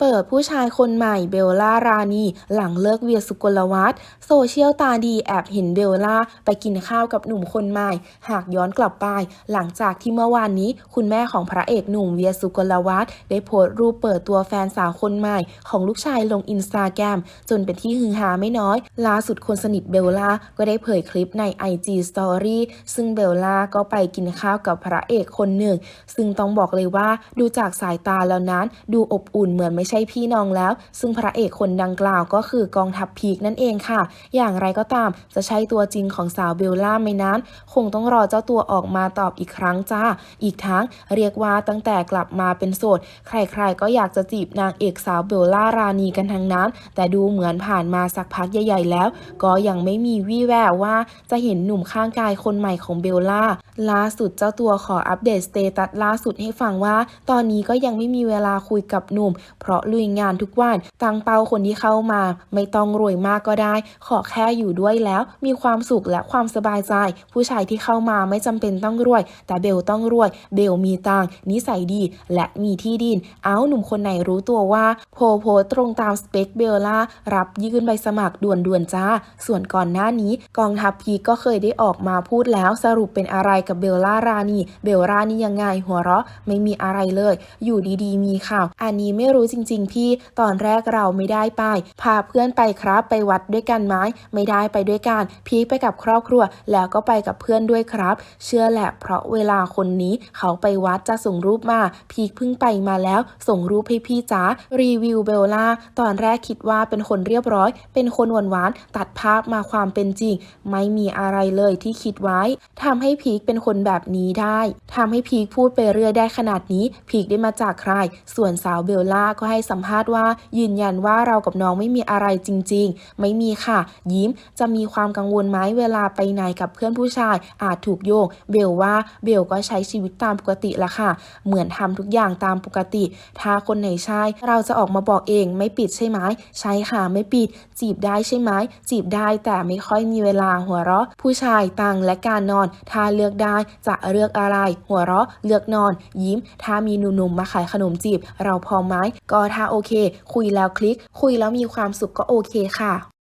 เปิดผู้ชายคนใหม่เบลล่ารานีหลังเลิกเวียสุกลวัฒน์โซเชียลตาดีแอบเห็นเบลล่าไปกินข้าวกับหนุ่มคนใหม่ หากย้อนกลับไป หลังจากที่เมื่อวานนี้ คุณแม่ของพระเอกหนุ่มเวียสุกลวัฒน์ได้โพสต์รูปเปิดตัวแฟนสาวคนใหม่ ของลูกชายลงอินสตาแกรมจนเป็นที่ฮือฮาไม่น้อยล่าสุดคนสนิทเบลล่าก็ได้เผยคลิปใน IG Story ซึ่งเบลล่าก็ไปกินข้าวกับพระเอกคนหนึ่ง ซึ่งต้องบอกเลยว่าดูจากสายตาแล้วนั้น ดูอบอุ่นเหมือนไม่ใช่พี่น้องแล้ว ซึ่งพระเอกคนดังกล่าวก็คือกองทัพพีกนั่นเองค่ะ อย่างไรก็ตามจะใช่ตัวจริงของสาวเบลล่าไหมนั้น คงต้องรอเจ้าตัวออกมาตอบอีกครั้งจ้า อีกทั้งเรียกว่าตั้งแต่กลับมาเป็นโสด ใครๆก็อยากจะจีบนางเอกสาวเบลล่ารานีกันทั้งนั้น แต่ดูเหมือนผ่านมาสักพักใหญ่ ๆ แล้ว ก็ยังไม่มีวี่แววว่าจะเห็นหนุ่มข้างกายคนใหม่ของเบลล่าล่าสุดเจ้าตัวขออัปเดตสเตตัสล่าสุดให้ฟังว่า ตอนนี้ก็ยังไม่มีเวลาคุยกับหนุ่ม เพราะลุยงานทุกวัน ตั้งเป้าคนที่เข้ามา ไม่ต้องรวยมากก็ได้ ขอแค่อยู่ด้วยแล้ว มีความสุขและความสบายใจ ผู้ชายที่เข้ามาไม่จำเป็นต้องรวย แต่เบลต้องรวย เบลมีตังนิสัยดี และมีที่ดิน เอาหนุ่มคนไหนรู้ตัวว่า โพโพตรงตามสเปคเบลล่ารับยื่นใบสมัครด่วนๆจ้า ส่วนก่อนหน้านี้ กองทัพพีก็เคยได้ออกมาพูดแล้วสรุปเป็นอะไรกับเบลล่ารานีเบลล่านี่ยังไงหัวเราะไม่มีอะไรเลย อยู่ดีๆ มีข่าว อันนี้ไม่รู้จริงๆ พี่ตอนแรกเราไม่ได้ไป พาเพื่อนไปครับไปวัดด้วยกันไหมไม่ได้ไปด้วยกัน พีคไปกับครอบครัว แล้วก็ไปกับเพื่อนด้วยครับ เชื่อแหละเพราะเวลาคนนี้เขาไปวัดจะส่งรูปมา พีคเพิ่งไปมาแล้ว ส่งรูปให้พี่จ๋ารีวิวเบลล่าตอนแรกคิดว่าเป็นคนเรียบร้อย เป็นคนหวานๆตัดภาพมาความเป็นจริง ไม่มีอะไรเลยที่คิดไว้ทำให้พีคเป็นคนแบบนี้ได้ทำให้พีคพูดไปเรื่อยได้ขนาดนี้ พีคได้มาจากใคร ส่วนสาวเบลล่าก็ให้สัมภาษณ์ว่า ยืนยันว่าเรากับน้องไม่มีอะไรจริง ๆ ไม่มีค่ะ ยิ้มจะมีความกังวลไหมเวลาไปไหนกับเพื่อนผู้ชาย อาจถูกโยง เบลว่าเบลก็ใช้ชีวิตตามปกติละค่ะ เหมือนทำทุกอย่างตามปกติ ถ้าคนไหนใช่ เราจะออกมาบอกเองไม่ปิดใช่ไหมใช่ค่ะไม่ปิด จีบได้ใช่ไหมจีบได้แต่ไม่ค่อยมีเวลาหัวเราะ ผู้ชายตังและการนอน ถ้าเลือกได้จะเลือกอะไร หัวเราะ เลือกนอน ยิ้ม ถ้ามีหนุ่มๆมาขายขนมจีบ เราพอไหมก็ถ้าโอเค คุยแล้วคลิก คุยแล้วมีความสุขก็โอเคค่ะ